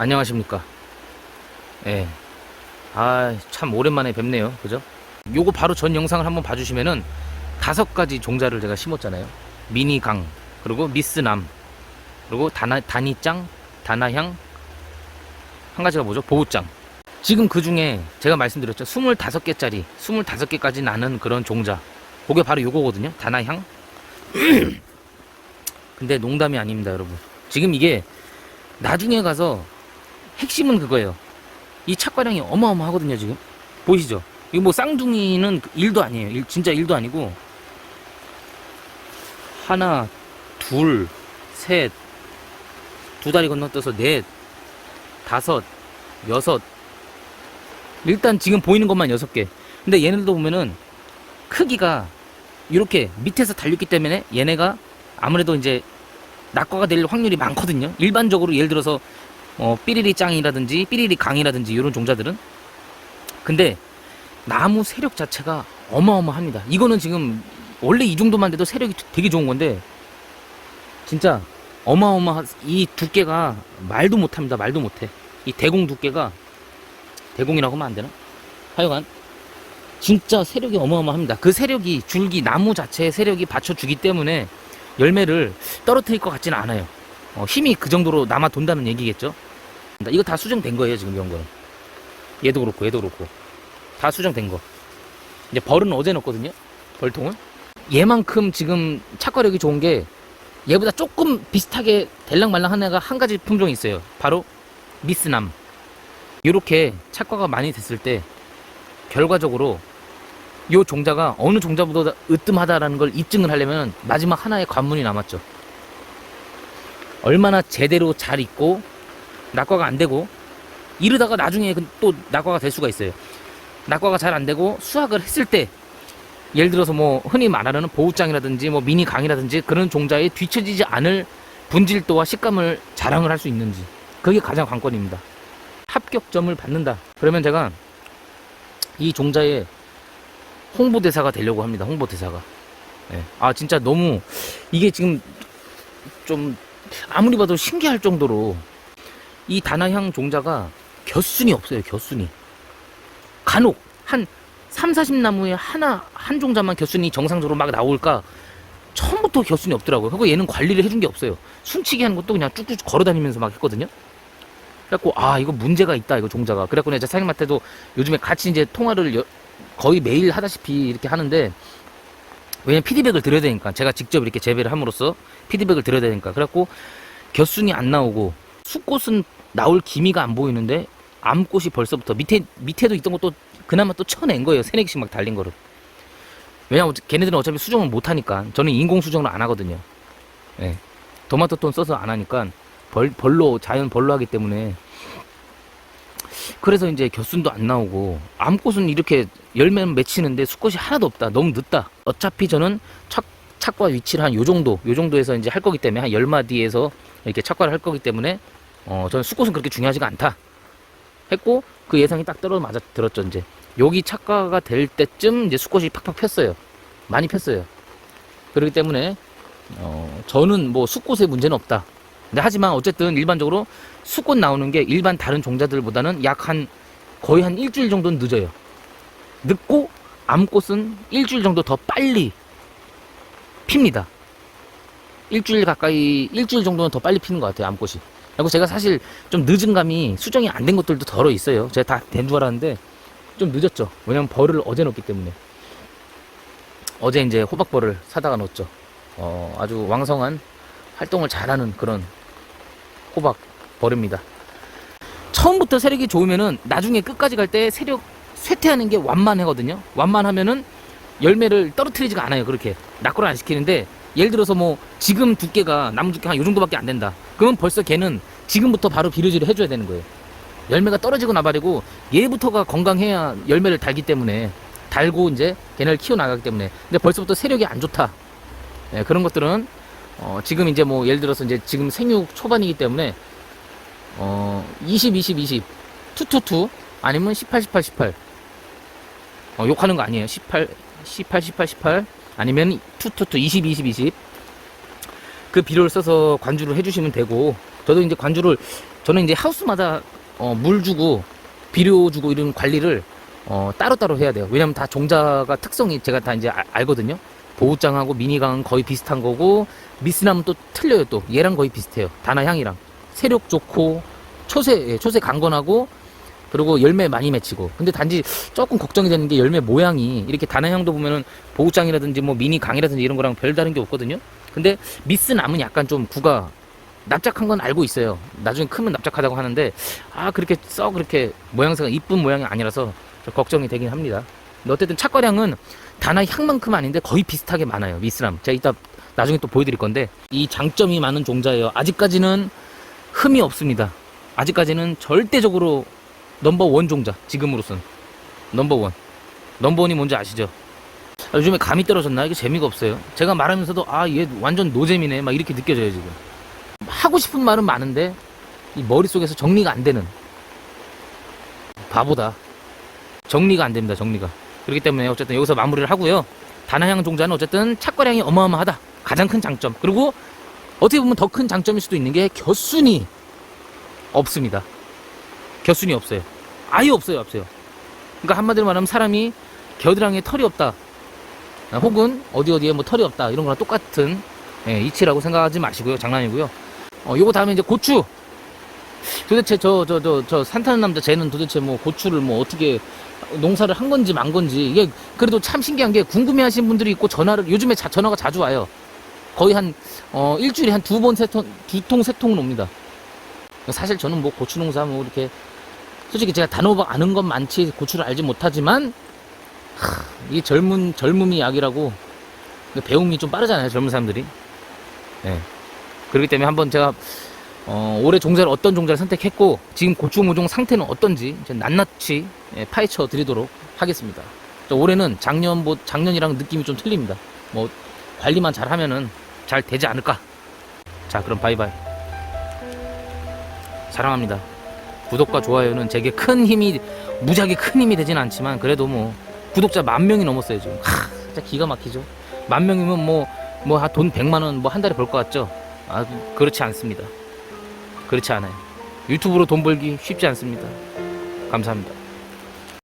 안녕하십니까. 예. 아, 참 오랜만에 뵙네요. 그죠? 요거 바로 전 영상을 한번 봐주시면은 다섯 가지 종자를 제가 심었잖아요. 미니강, 그리고 미스남, 그리고 다나, 다니짱, 다나향, 한 가지가 뭐죠? 보우짱. 지금 그 중에 제가 말씀드렸죠. 25개짜리, 25개까지 나는 그런 종자. 그게 바로 요거거든요. 다나향. 근데 농담이 아닙니다, 여러분. 지금 이게 나중에 가서 핵심은 그거예요. 이 착과량이 어마어마하거든요, 지금. 보이시죠? 이거 뭐 쌍둥이는 일도 아니에요. 일- 진짜 일도 아니고. 하나, 둘, 셋, 두 다리 건너뛰어서 넷, 다섯, 여섯. 일단 지금 보이는 것만 여섯 개. 근데 얘네들도 보면은 크기가 이렇게 밑에서 달렸기 때문에 얘네가 아무래도 이제 낙과가 될 확률이 많거든요. 일반적으로 예를 들어서 어, 삐리리 짱이라든지 삐리리 강이라든지 이런 종자들은 근데 나무 세력 자체가 어마어마합니다. 이거는 지금 원래 이 정도만 돼도 세력이 되게 좋은 건데 진짜 어마어마 이 두께가 말도 못합니다. 말도 못해. 이 대공 두께가 대공이라고 하면 안 되나? 하여간 진짜 세력이 어마어마합니다. 그 세력이 줄기 나무 자체의 세력이 받쳐주기 때문에 열매를 떨어뜨릴 것 같지는 않아요. 어, 힘이 그 정도로 남아 돈다는 얘기겠죠. 이거 다 수정된 거예요 지금 이런 거는. 얘도 그렇고 얘도 그렇고 다 수정된 거. 이제 벌은 어제 넣었거든요. 벌통은 얘만큼 지금 착과력이 좋은 게 얘보다 조금 비슷하게 될랑말랑한 애가 한 가지 품종이 있어요. 바로 미스남. 이렇게 착과가 많이 됐을 때 결과적으로 요 종자가 어느 종자보다 으뜸하다라는 걸 입증을 하려면 마지막 하나의 관문이 남았죠. 얼마나 제대로 잘 있고 낙과가 안 되고 이러다가 나중에 그또 낙과가 될 수가 있어요. 낙과가 잘 안 되고 수확을 했을 때 예를 들어서 뭐 흔히 말하는 보우장이라든지 뭐 미니 강이라든지 그런 종자에 뒤처지지 않을 분질도와 식감을 자랑을 할 수 있는지 그게 가장 관건입니다. 합격점을 받는다. 그러면 제가 이 종자의 홍보대사가 되려고 합니다. 홍보대사가. 예. 아, 진짜 너무, 이게 지금 좀, 아무리 봐도 신기할 정도로 이 다나향 종자가 겹순이 없어요. 겹순이. 간혹 한 3, 40나무에 하나, 한 종자만 겹순이 정상적으로 막 나올까? 처음부터 겹순이 없더라고요. 그리고 얘는 관리를 해준 게 없어요. 순치기 하는 것도 그냥 쭉쭉 걸어 다니면서 막 했거든요. 그래갖고, 아, 이거 문제가 있다, 이거 종자가. 그래갖고 이제 사장님한테도 요즘에 같이 이제 통화를 여- 거의 매일 하다시피 이렇게 하는데 왜냐면 피드백을 드려야 되니까 제가 직접 이렇게 재배를 함으로써 피드백을 드려야 되니까 그래갖고 겹순이 안 나오고 숫꽃은 나올 기미가 안 보이는데 암꽃이 벌써부터 밑에 밑에도 있던 것도 그나마 또 쳐낸 거예요. 세네 개씩 막 달린 거를. 왜냐면 걔네들은 어차피 수정을 못 하니까. 저는 인공 수정을 안 하거든요. 예. 토마토톤 써서 안 하니까 벌 벌로 자연 벌로 하기 때문에. 그래서 이제 겨순도 안 나오고 암꽃은 이렇게 열매는 맺히는데 수꽃이 하나도 없다. 너무 늦다. 어차피 저는 착 착과 위치를 한 요 정도, 요 정도에서 이제 할 거기 때문에 한 열마디에서 이렇게 착과를 할 거기 때문에 어 저는 수꽃은 그렇게 중요하지가 않다. 했고 그 예상이 딱 떨어 맞아 들었죠 이제 여기 착과가 될 때쯤 이제 수꽃이 팍팍 폈어요. 많이 폈어요. 그렇기 때문에 어 저는 뭐 수꽃의 문제는 없다. 근데 하지만 어쨌든 일반적으로 수꽃 나오는 게 일반 다른 종자들보다는 약 한 거의 한 일주일 정도는 늦어요. 늦고 암꽃은 일주일 정도 더 빨리 핍니다. 일주일 가까이 일주일 정도는 더 빨리 피는 것 같아요 암꽃이. 그리고 제가 사실 좀 늦은 감이 수정이 안 된 것들도 덜어 있어요. 제가 다 된 줄 알았는데 좀 늦었죠. 왜냐면 벌을 어제 넣었기 때문에. 어제 이제 호박벌을 사다가 넣었죠. 어, 아주 왕성한 활동을 잘하는 그런 호박 벌입니다. 처음부터 세력이 좋으면은 나중에 끝까지 갈 때 세력 쇠퇴하는 게 완만하거든요. 완만하면은 열매를 떨어뜨리지가 않아요. 그렇게 낙고를 안 시키는데 예를 들어서 뭐 지금 두께가 나무 두께 한요 정도밖에 안 된다. 그러면 벌써 걔는 지금부터 바로 비료질을 해줘야 되는 거예요. 열매가 떨어지고 나발이고 얘부터가 건강해야 열매를 달기 때문에 달고 이제 걔네를 키워 나가기 때문에 근데 벌써부터 세력이 안 좋다. 예, 그런 것들은 어, 지금 이제 뭐 예를 들어서 이제 지금 생육 초반이기 때문에 어, 20, 20, 20, 222 아니면 18, 18, 18. 어, 욕하는 거 아니에요. 18, 18, 18, 18 아니면 222, 20, 20, 20. 그 비료를 써서 관주를 해주시면 되고 저도 이제 관주를 저는 이제 하우스마다 어, 물 주고 비료 주고 이런 관리를 어, 따로따로 해야 돼요. 왜냐면 다 종자가 특성이 제가 다 이제 아- 알거든요. 보호장하고 미니강은 거의 비슷한 거고 미스남은 또 틀려요 또 얘랑 거의 비슷해요. 다나향이랑 세력 좋고 초세 예, 초세 강건하고 그리고 열매 많이 맺히고 근데 단지 조금 걱정이 되는 게 열매 모양이 이렇게 다나향도 보면은 보호장이라든지 뭐 미니강이라든지 이런 거랑 별다른 게 없거든요. 근데 미스남은 약간 좀 구가 납작한 건 알고 있어요. 나중에 크면 납작하다고 하는데 아 그렇게 썩 그렇게 모양새가 이쁜 모양이 아니라서 좀 걱정이 되긴 합니다. 어쨌든 착과량은 다나 향만큼 아닌데 거의 비슷하게 많아요. 미스람. 제가 이따 나중에 또 보여드릴 건데 이 장점이 많은 종자예요. 아직까지는 흠이 없습니다. 아직까지는 절대적으로 넘버 원 종자 지금으로선 넘버 원. 넘버 원이 뭔지 아시죠? 아, 요즘에 감이 떨어졌나? 이게 재미가 없어요. 제가 말하면서도 아 얘 완전 노잼이네 막 이렇게 느껴져요 지금. 하고 싶은 말은 많은데 이 머릿속에서 정리가 안 되는 바보다. 정리가 안 됩니다. 정리가. 그렇기 때문에 어쨌든 여기서 마무리를 하고요. 다나향 종자는 어쨌든 착과량이 어마어마하다. 가장 큰 장점. 그리고 어떻게 보면 더 큰 장점일 수도 있는 게 겨순이 없습니다. 겨순이 없어요. 아예 없어요. 없어요. 그러니까 한마디로 말하면 사람이 겨드랑이에 털이 없다. 아, 혹은 어디 어디에 뭐 털이 없다. 이런 거랑 똑같은 예, 이치라고 생각하지 마시고요. 장난이고요. 어, 요거 다음에 이제 고추. 도대체 저, 저, 저, 저 산타는 남자 쟤는 도대체 뭐 고추를 뭐 어떻게 농사를 한 건지 만 건지 이게 그래도 참 신기한 게 궁금해 하시는 분들이 있고 전화를 요즘에 자- 전화가 자주 와요. 거의 한, 어, 일주일에 한 두 번, 세 통, 두 통, 세 통은 옵니다. 사실 저는 뭐 고추 농사 뭐 이렇게 솔직히 제가 단호박 아는 건 많지 고추를 알지 못하지만 하, 이 젊은 젊음이 약이라고 배움이 좀 빠르잖아요 젊은 사람들이 예. 그렇기 때문에 한번 제가 어, 올해 종자를 어떤 종자를 선택했고 지금 고추 모종 상태는 어떤지 낱낱이 예, 파헤쳐 드리도록 하겠습니다. 저 올해는 작년 뭐 작년이랑 느낌이 좀 틀립니다. 뭐 관리만 잘하면은 잘 되지 않을까. 자 그럼 바이바이. 사랑합니다. 구독과 좋아요는 제게 큰 힘이 무지하게 큰 힘이 되진 않지만 그래도 뭐 구독자 만 명이 넘었어요 지금. 하, 진짜 기가 막히죠. 만 명이면 뭐 뭐돈 100만 원 뭐 한 달에 벌 것 같죠? 아 그렇지 않습니다. 그렇지 않아요. 유튜브로 돈 벌기 쉽지 않습니다. 감사합니다.